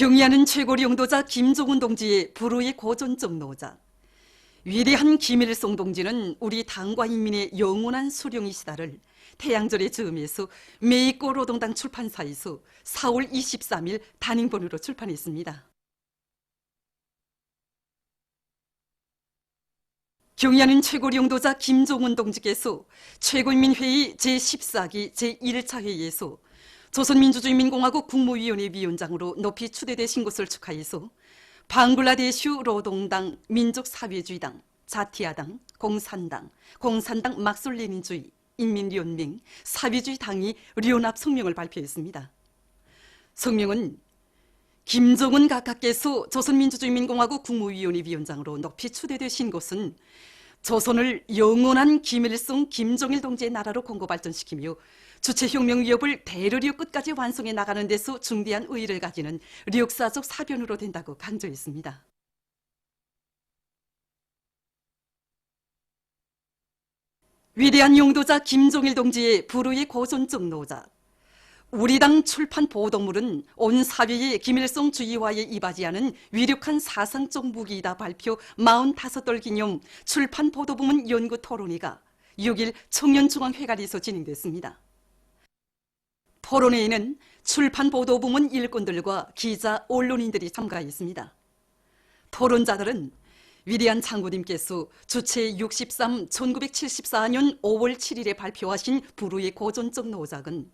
경의하는 최고리 용도자 김종훈 동지의 불후의 고전적 노자. 위대한 김일성 동지는 우리 당과 인민의 영원한 수령이시다를 태양절의 즈음에서 메이꼬 노동당 출판사에서 4월 23일 단행본으로 출판했습니다. 경의하는 최고리 용도자 김종훈 동지께서 최고인민회의 제14기 제1차 회의에서 조선민주주의민공화국 국무위원회 위원장으로 높이 추대되신 것을 축하해서 방글라데슈 노동당, 민족사회주의당, 자티아당, 공산당, 공산당 막솔레닌주의, 인민연맹, 사회주의 당이 연합 성명을 발표했습니다. 성명은 김정은 각하께서 조선민주주의민공화국 국무위원회 위원장으로 높이 추대되신 것은 조선을 영원한 김일성, 김정일 동지의 나라로 공고 발전시키며 주체혁명 위협을 대러류 끝까지 완성해 나가는 데서 중대한 의의를 가지는 역사적 사변으로 된다고 강조했습니다. 위대한 용도자 김종일 동지의 불후의 고전적 노자. 우리 당 출판 보도물은 온 사회의 김일성 주의와에 이바지하는 위력한 사상적 무기이다 발표 45돌 기념 출판 보도부문 연구 토론회가 6일 청년중앙회관에서 진행됐습니다. 토론회에는 출판 보도 부문 일꾼들과 기자, 언론인들이 참가했습니다. 토론자들은 위대한 장군님께서 주체 63 1974년 5월 7일에 발표하신 불후의 고전적 노작은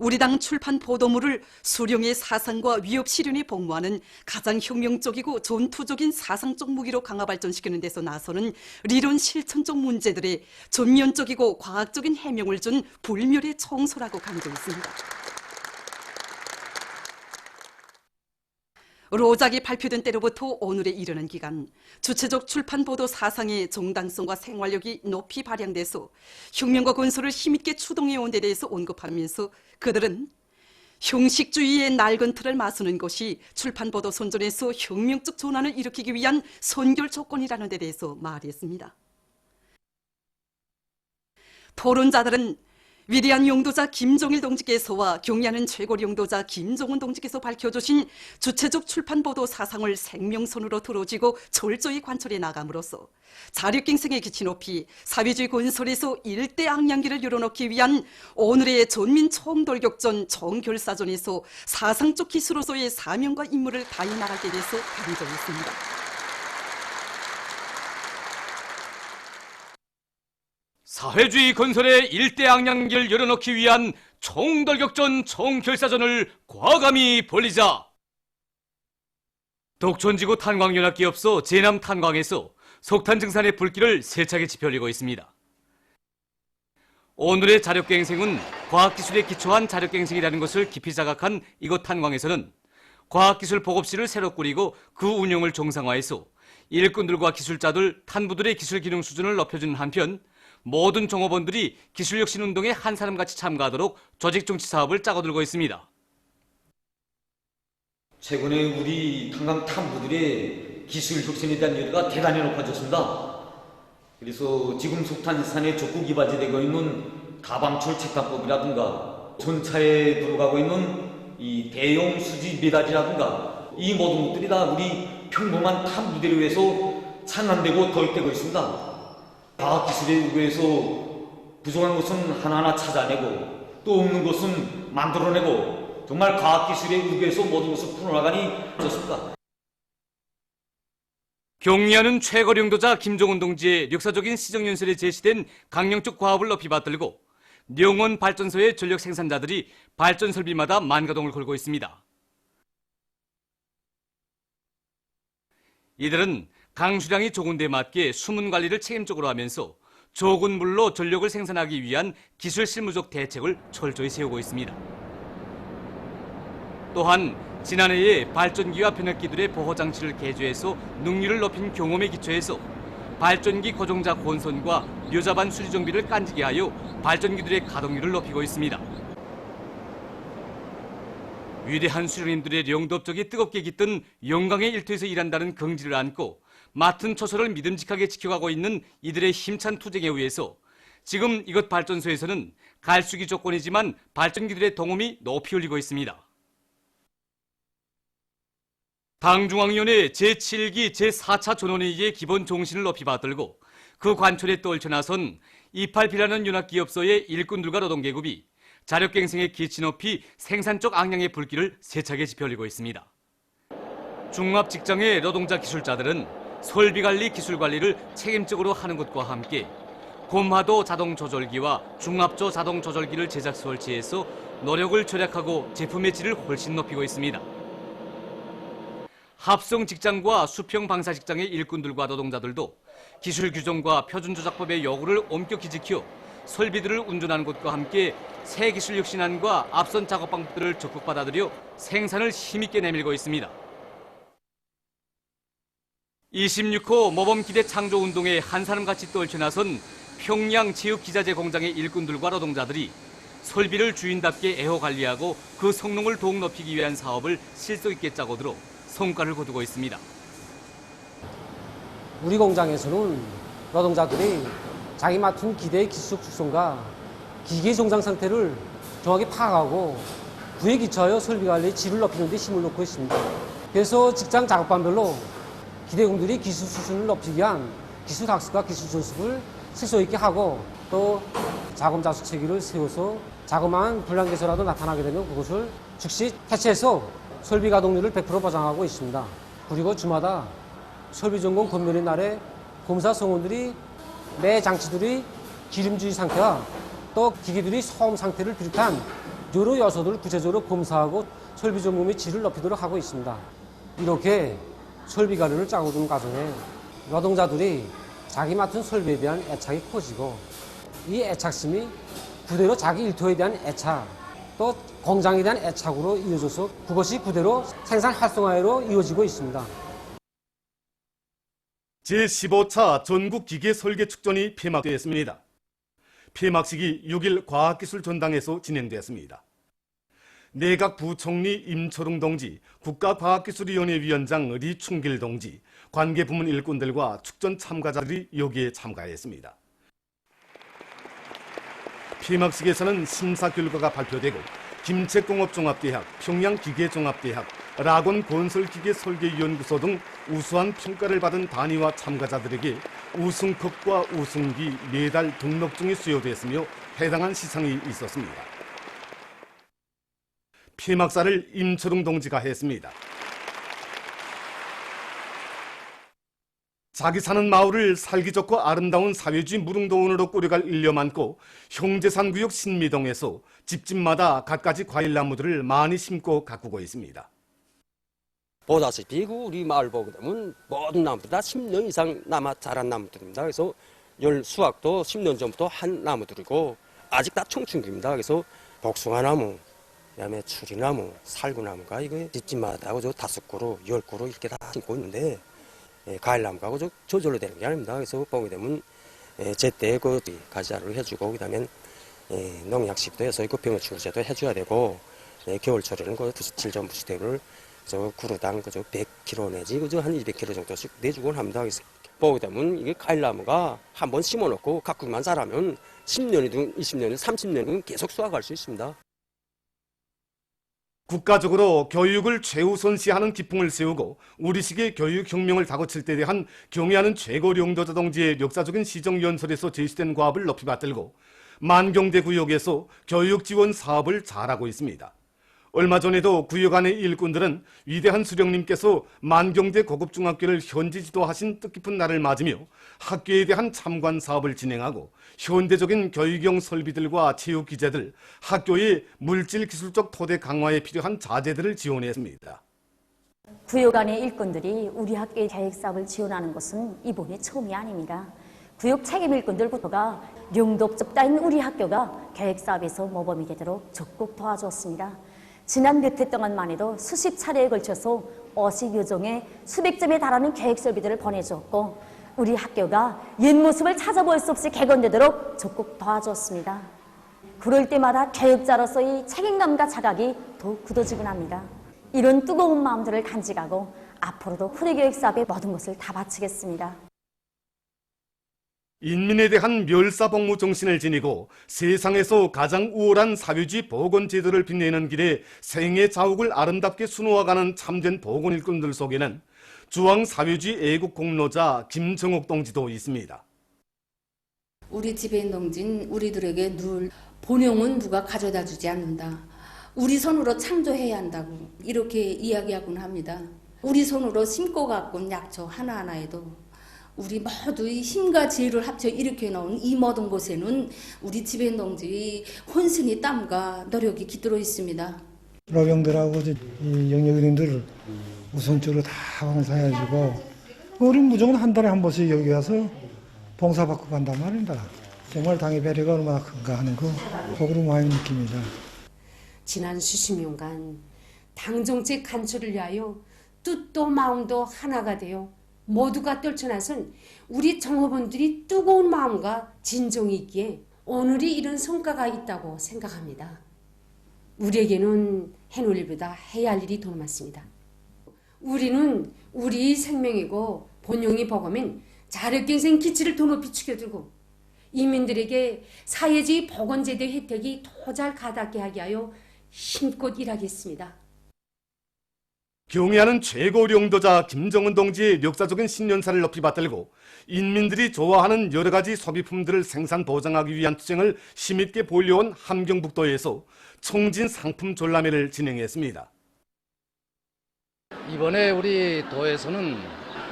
우리 당 출판 보도물을 수령의 사상과 위협 실현에 복무하는 가장 혁명적이고 전투적인 사상적 무기로 강화 발전시키는 데서 나서는理론 실천적 문제들의 전면적이고 과학적인 해명을 준 불멸의 청소라고 강조했습니다. 로작이 발표된 때로부터 오늘에 이르는 기간 주체적 출판 보도 사상의 정당성과 생활력이 높이 발양돼서 혁명과 건설을 힘있게 추동해 온 데 대해서 언급하면서 그들은 형식주의의 낡은 틀을 마수는 것이 출판 보도 선전에서 혁명적 전환을 일으키기 위한 선결 조건이라는 데 대해서 말했습니다. 토론자들은 위대한 용도자 김종일 동지께서와 경의하는 최고리 용도자 김종훈 동지께서 밝혀주신 주체적 출판보도 사상을 생명선으로 들어지고 철저히 관철해 나감으로써 자력갱생의 기치 높이 사회주의 건설에서 일대 악량기를 열어놓기 위한 오늘의 전민 총돌격전 정결사전에서 사상적 기수로서의 사명과 임무를 다해 나가게 돼서 강조했습니다. 사회주의 건설의 일대 악량기를 열어놓기 위한 총돌격전 총결사전을 과감히 벌리자. 독촌지구 탄광연합기업소 제남 탄광에서 석탄 증산의 불길을 세차게 지펴올리고 있습니다. 오늘의 자력갱생은 과학기술에 기초한 자력갱생이라는 것을 깊이 자각한 이곳 탄광에서는 과학기술 보급실을 새로 꾸리고 그 운영을 정상화해서 일꾼들과 기술자들, 탄부들의 기술 기능 수준을 높여주는 한편 모든 종업원들이 기술혁신 운동에 한 사람같이 참가하도록 조직 정치 사업을 짜고들고 있습니다. 최근에 우리 탄광 탐부들의 기술 혁신에 대한 열의가 대단히 높아졌습니다. 그래서 지금 석탄산에 적극 이바지되고 있는 다방철 책단법이라든가 전차에 들어가고 있는 이 대용 수지 메달이라든가 이 모든 것들이 다 우리 평범한 탐부대를 위해서 창안되고 도입되고 있습니다. 과학 기술에 의해서 부족한 것은 하나하나 찾아내고 또 없는 것은 만들어내고 정말 과학 기술에 의해서 모든 것을 풀어나가니 좋습니다. 경리하는 최거령도자 김종훈 동지의 역사적인 시정연설에 제시된 강령적 과업을 높이 받들고 영원 발전소의 전력 생산자들이 발전 설비마다 만가동을 걸고 있습니다. 이들은 강수량이 적은 데 맞게 수문 관리를 책임적으로 하면서 적은 물로 전력을 생산하기 위한 기술 실무적 대책을 철저히 세우고 있습니다. 또한 지난해에 발전기와 변압기들의 보호 장치를 개조해서 능률을 높인 경험에 기초해서 발전기 고정자 혼선과 묘자반 수리 정비를 깐지게 하여 발전기들의 가동률을 높이고 있습니다. 위대한 수련인들의 영도업적이 뜨겁게 깃든 영광의 일터에서 일한다는 긍지를 안고 맡은 초소를 믿음직하게 지켜가고 있는 이들의 힘찬 투쟁에 의해서 지금 이것 발전소에서는 갈수기 조건이지만 발전기들의 동음이 높이 올리고 있습니다. 당중앙위원회 제7기 제4차 전원회의의 기본 정신을 높이 받들고 그 관철에 떨쳐나선 이팔피라는 윤학기업소의 일꾼들과 노동계급이 자력갱생의 기치 높이 생산 쪽 악량의 불길을 세차게 지펴올리고 있습니다. 중압 직장의 노동자 기술자들은 설비 관리 기술 관리를 책임적으로 하는 것과 함께 곰하도 자동 조절기와 중압조 자동 조절기를 제작 설치해서 노력을 절약하고 제품의 질을 훨씬 높이고 있습니다. 합성 직장과 수평 방사 직장의 일꾼들과 노동자들도 기술 규정과 표준 조작법의 요구를 엄격히 지켜 설비들을 운전하는 것과 함께 새 기술 혁신안과 앞선 작업 방법들을 적극 받아들여 생산을 힘있게 내밀고 있습니다. 26호 모범기대 창조운동에 한 사람같이 떨쳐나선 평양 체육기자재 공장의 일꾼들과 노동자들이 설비를 주인답게 애호 관리하고 그 성능을 더욱 높이기 위한 사업을 실속 있게 짜고 들어 성과를 거두고 있습니다. 우리 공장에서는 노동자들이 자기 맡은 기대의 기술 축성과 기계 정상 상태를 정확히 파악하고 그에 기초하여 설비 관리의 질을 높이는 데 힘을 놓고 있습니다. 그래서 직장 작업반별로 기대공들이 기술 수준을 높이기 위한 기술 학습과 기술 전습을 실소 있게 하고 또 자금 자수 체계를 세워서 자그마한 불량 개소라도 나타나게 되면 그것을 즉시 해체해서 설비 가동률을 100% 보장하고 있습니다. 그리고 주마다 설비 점검 검열의 날에 검사 성원들이 매 장치들이 기름주의 상태와 또 기기들이 소음 상태를 비롯한 여러 요소들을 구체적으로 검사하고 설비 점검의 질을 높이도록 하고 있습니다. 이렇게 설비 관리를 짜고 두는 과정에 노동자들이 자기 맡은 설비에 대한 애착이 커지고 이 애착심이 그대로 자기 일터에 대한 애착 또 공장에 대한 애착으로 이어져서 그것이 그대로 생산 활성화로 이어지고 있습니다. 제15차 전국 기계 설계 축전이 폐막되었습니다. 폐막식이 6일 과학기술 전당에서 진행되었습니다. 내각 부총리 임철웅 동지, 국가과학기술위원회 위원장 리충길 동지, 관계 부문 일꾼들과 축전 참가자들이 여기에 참가했습니다. 폐막식에서는 심사 결과가 발표되고 김책공업종합대학, 평양기계종합대학, 라곤 건설기계설계연구소 등 우수한 평가를 받은 단위와 참가자들에게 우승컵과 우승기, 메달 등록증이 수여됐으며 해당한 시상이 있었습니다. 폐막사를 임철웅 동지가 했습니다. 자기 사는 마을을 살기 좋고 아름다운 사회주의 무릉도원으로 꾸려갈 일념 안고 형제산 구역 신미동에서 집집마다 갖가지 과일 나무들을 많이 심고 가꾸고 있습니다. 보다시피 그 우리 마을 보게 되면 모든 나무들 다 10년 이상 남아 자란 나무들입니다. 그래서 열 수확도 10년 전부터 한 나무들이고 아직 다 청춘기입니다. 그래서 복숭아 나무, 그다음에 추리나무, 살구나무가 이거 집집마다 그저 다섯 그루, 열 그루 이렇게 다 심고 있는데 예, 과일나무가 그저 저절로 되는 게 아닙니다. 그래서 보게 되면 예, 제때 그 가지자를 해주고 그다음에 예, 농약식도 해서 그 병원 치료제도 해줘야 되고 예, 겨울철에는 그 부스칠전 부스대를 저 구루당 그저 100kg 내지 그저 한 200kg 정도씩 내주곤 합니다. 그래서 보게 되면 이게 과일나무가 한 번 심어놓고 가꾸기만 잘하면 10년이든 20년이든 30년이든 계속 수확할 수 있습니다. 국가적으로 교육을 최우선시하는 기풍을 세우고 우리식의 교육혁명을 다고칠 때 대한 경애하는 최고領導자 동지의 역사적인 시정연설에서 제시된 과업을 높이 받들고 만경대 구역에서 교육 지원 사업을 잘하고 있습니다. 얼마 전에도 구역 안의 일꾼들은 위대한 수령님께서 만경대 고급중학교를 현지 지도하신 뜻깊은 날을 맞으며 학교에 대한 참관 사업을 진행하고 현대적인 교육용 설비들과 체육 기재들, 학교의 물질 기술적 토대 강화에 필요한 자재들을 지원했습니다. 구역 안의 일꾼들이 우리 학교의 계획 사업을 지원하는 것은 이번이 처음이 아닙니다. 구역 책임 일꾼들부터가 용도적 따인 우리 학교가 계획 사업에서 모범이 되도록 적극 도와주었습니다. 지난 몇 해 동안만 해도 수십 차례에 걸쳐서 50여 종의 수백 점에 달하는 계획 설비들을 보내주었고 우리 학교가 옛 모습을 찾아볼 수 없이 개건되도록 적극 도와주었습니다. 그럴 때마다 교육자로서의 책임감과 자각이 더욱 굳어지곤 합니다. 이런 뜨거운 마음들을 간직하고 앞으로도 후대교육 사업에 모든 것을 다 바치겠습니다. 인민에 대한 멸사복무 정신을 지니고 세상에서 가장 우월한 사회주의 보건 제도를 빛내는 길에 생애 자욱을 아름답게 수놓아가는 참된 보건 일꾼들 속에는 주왕 사회주의 애국 공로자 김정옥 동지도 있습니다. 우리 집에 농진 우리들에게 늘 본용은 누가 가져다 주지 않는다. 우리 손으로 창조해야 한다고 이렇게 이야기하곤 합니다. 우리 손으로 심고 가꾼 약초 하나하나에도 우리 모두의 힘과 지혜를 합쳐 일으켜 놓은 이 모든 곳에는 우리 집의 농지의 혼신이 땀과 노력이 깃들어 있습니다. 이 영역인들을 우선적으로 다 봉사해주고 우리 무조건 한 달에 한 번씩 여기 와서 봉사받고 간단 말입니다. 정말 당의 배려가 얼마나 큰가 하는 거 속으로 많이 느낍니다. 지난 수십 년간 당 정책 간철을 위하여 뜻도 마음도 하나가 되어 모두가 떨쳐나선 우리 정호원들이 뜨거운 마음과 진정이 있기에 오늘이 이런 성과가 있다고 생각합니다. 우리에게는 해놓을 일보다 해야 할 일이 더 많습니다. 우리는 우리 생명이고 본용이 버거면 자력갱생 기치를 더 높이 축여들고 이민들에게 사회주의 보건제도 혜택이 더 잘 가닿게 하게 하여 힘껏 일하겠습니다. 경애하는 최고領도자 김정은 동지의 역사적인 신년사를 높이 받들고 인민들이 좋아하는 여러 가지 소비품들을 생산 보장하기 위한 투쟁을 힘있게 보려온 함경북도에서 청진 상품 전람회를 진행했습니다. 이번에 우리 도에서는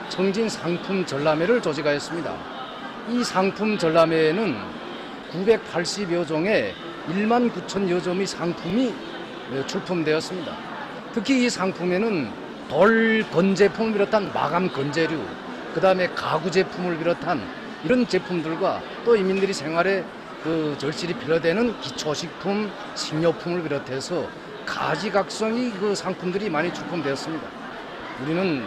청진 상품 전람회를 조직하였습니다. 이 상품 전람회에는 980여 종의 1만 9천여 점의 상품이 출품되었습니다. 특히 이 상품에는 돌 건제품을 비롯한 마감 건재류, 그 다음에 가구 제품을 비롯한 이런 제품들과 또 이민들이 생활에 그 절실히 필요되는 기초식품, 식료품을 비롯해서 가지각성의 그 상품들이 많이 출품되었습니다. 우리는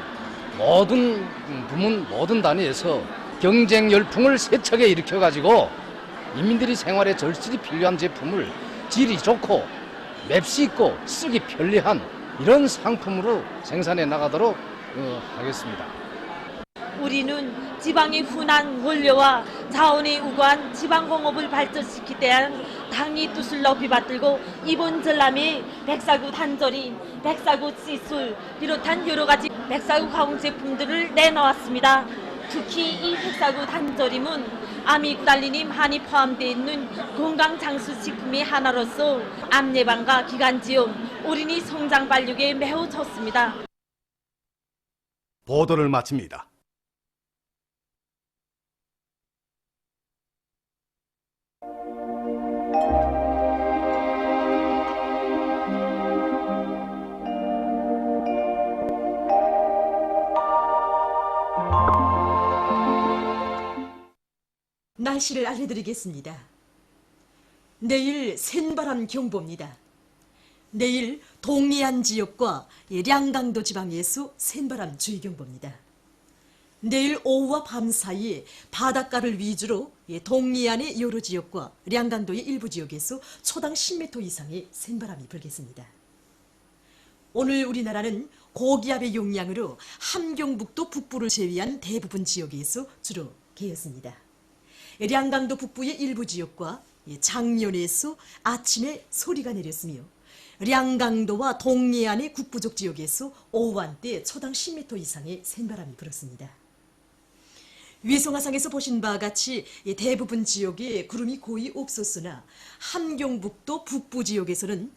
모든 부문, 모든 단위에서 경쟁 열풍을 세차게 일으켜가지고 인민들이 생활에 절실히 필요한 제품을 질이 좋고 맵시 있고 쓰기 편리한 이런 상품으로 생산해 나가도록 어, 하겠습니다. 우리는 지방의 훈한 원료와 자원에 우거한 지방공업을 발전시키기 대한 당의 뜻을 높이 받들고 이번 전람회 백사구 단절인, 백사구 시술 비롯한 여러 가지 백사구 가공 제품들을 내놓았습니다. 특히 이 백사구 단절임은 아미국달리님 한이 포함되어 있는 건강장수식품의 하나로서 암 예방과 기관지염, 어린이 성장 발육에 매우 좋습니다. 보도를 마칩니다. 날씨를 알려드리겠습니다. 내일 센바람 경보입니다. 내일 동해안 지역과 량강도 지방에서 센바람 주의 경보입니다. 내일 오후와 밤 사이에 바닷가를 위주로 동해안의 여러 지역과 량강도의 일부 지역에서 초당 10m 이상의 센바람이 불겠습니다. 오늘 우리나라는 고기압의 용량으로 함경북도 북부를 제외한 대부분 지역에서 주로 개였습니다. 량강도 북부의 일부 지역과 장년에서 아침에 소리가 내렸으며 량강도와 동해안의 북부족 지역에서 오후 한때 초당 10m 이상의 센바람이 불었습니다. 위성화상에서 보신 바와 같이 대부분 지역에 구름이 거의 없었으나 함경북도 북부 지역에서는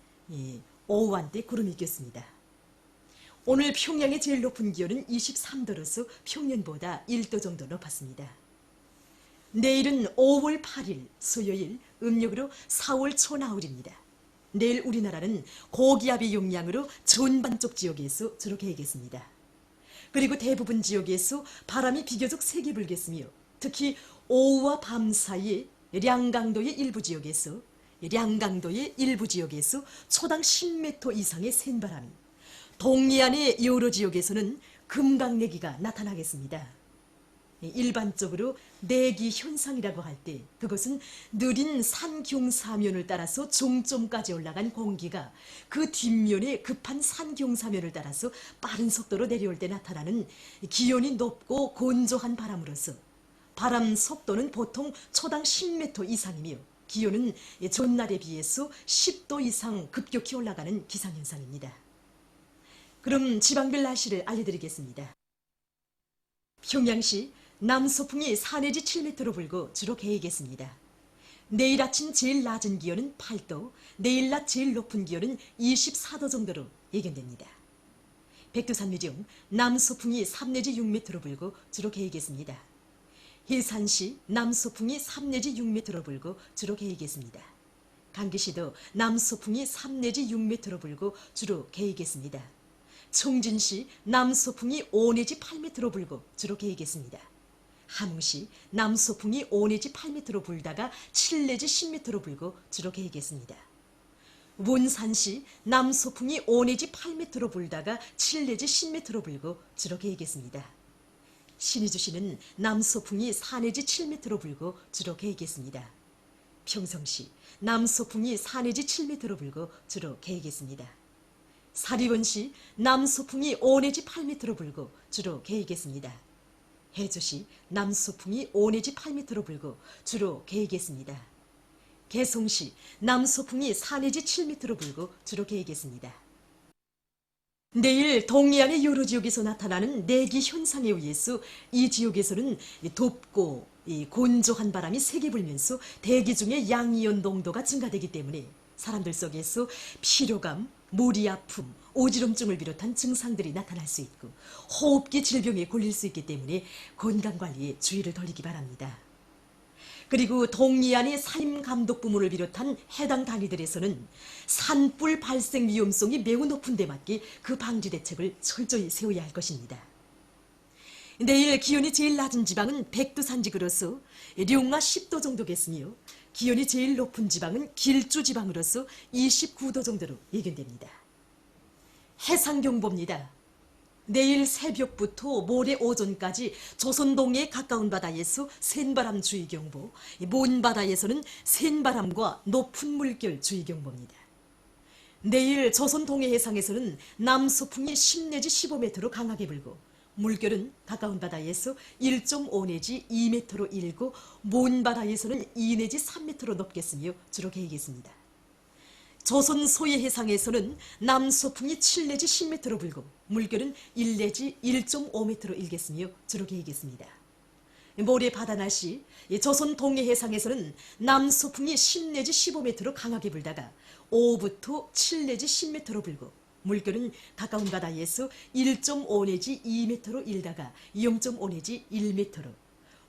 오후 한때 구름이 꼈습니다. 오늘 평양의 제일 높은 기온은 23도로서 평년보다 1도 정도 높았습니다. 내일은 5월 8일 수요일 음력으로 4월 초나흘입니다. 내일 우리나라는 고기압의 용량으로 전반쪽 지역에서 주로 개겠습니다. 그리고 대부분 지역에서 바람이 비교적 세게 불겠으며 특히 오후와 밤 사이에 량강도의 일부 지역에서 량강도의 일부 지역에서 초당 10m 이상의 센바람이 동해안의 여러 지역에서는 금강내기가 나타나겠습니다. 일반적으로 내기 현상이라고 할 때 그것은 느린 산경 사면을 따라서 종점까지 올라간 공기가 그 뒷면에 급한 산경 사면을 따라서 빠른 속도로 내려올 때 나타나는 기온이 높고 건조한 바람으로서 바람 속도는 보통 초당 10m 이상이며 기온은 전날에 비해서 10도 이상 급격히 올라가는 기상현상입니다. 그럼 지방별 날씨를 알려드리겠습니다. 평양시 남서풍이 4 내지 7m로 불고 주로 개이겠습니다. 내일 아침 제일 낮은 기온은 8도, 내일 낮 제일 높은 기온은 24도 정도로 예견됩니다. 백두산 위중 남서풍이 3 내지 6m로 불고 주로 개이겠습니다. 해산시 남서풍이 3 내지 6m로 불고 주로 개이겠습니다. 강기시도 남서풍이 3 내지 6m로 불고 주로 개이겠습니다. 총진시 남서풍이 5 내지 8m로 불고 주로 개이겠습니다. 함흥시 남서풍이 5 내지 8m로 불다가 7 내지 10m로 불고 주로 개이겠습니다. 원산시 남서풍이 5 내지 8m로 불다가 7 내지 10m로 불고 주로 개이겠습니다. 신의주시는 남서풍이 4 내지 7m로 불고 주로 개이겠습니다. 평성시 남서풍이 4 내지 7m로 불고 주로 개이겠습니다. 사리원시 남서풍이 5 내지 8m로 불고 주로 개이겠습니다. 해주시 남서풍이 5 내지 8m로 불고 주로 개이겠습니다. 개송시 남서풍이 4 내지 7m로 불고 주로 개이겠습니다. 내일 동해안의 여러 지역에서 나타나는 내기 현상에 의해서 이 지역에서는 이 곤조한 바람이 세게 불면서 대기 중에 양이온 농도가 증가되기 때문에 사람들 속에서 피로감, 머리 아픔, 오지럼증을 비롯한 증상들이 나타날 수 있고 호흡기 질병에 걸릴 수 있기 때문에 건강관리에 주의를 돌리기 바랍니다. 그리고 동해안의 산림감독 부문을 비롯한 해당 단위들에서는 산불 발생 위험성이 매우 높은 데 맞게 그 방지 대책을 철저히 세워야 할 것입니다. 내일 기온이 제일 낮은 지방은 백두산지구로서 룡마 10도 정도겠으며 기온이 제일 높은 지방은 길주 지방으로서 29도 정도로 예견됩니다. 해상경보입니다. 내일 새벽부터 모레 오전까지 조선동해 가까운 바다에서 센바람 주의경보, 먼 바다에서는 센바람과 높은 물결 주의경보입니다. 내일 조선 동해 해상에서는 남서풍이 10 내지 15m로 강하게 불고 물결은 가까운 바다에서 1.5 내지 2m로 일고 먼 바다에서는 2 내지 3m로 높겠으며 주로 개이겠습니다. 조선 소해 해상에서는 남서풍이 7 내지 10m로 불고 물결은 1 내지 1.5m로 일겠으며 주로 개이겠습니다. 모레 바다 날씨 조선 동해 해상에서는 남서풍이 10 내지 15m로 강하게 불다가 오후부터 7 내지 10m로 불고 물결은 가까운 바다에서 1.5 내지 2m로 일다가 0.5 내지 1m로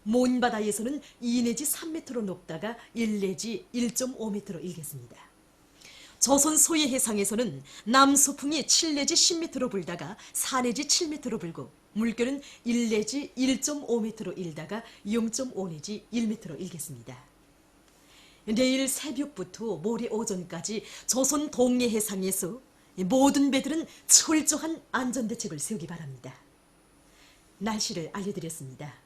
먼 바다에서는 2 내지 3m로 높다가 1 내지 1.5m로 일겠습니다. 조선 소해 해상에서는 남서풍이 7 내지 10m로 불다가 4 내지 7m로 불고 물결은 1 내지 1.5m로 일다가 0.5 내지 1m로 일겠습니다. 내일 새벽부터 모레 오전까지 조선 동해 해상에서 모든 배들은 철저한 안전대책을 세우기 바랍니다. 날씨를 알려드렸습니다.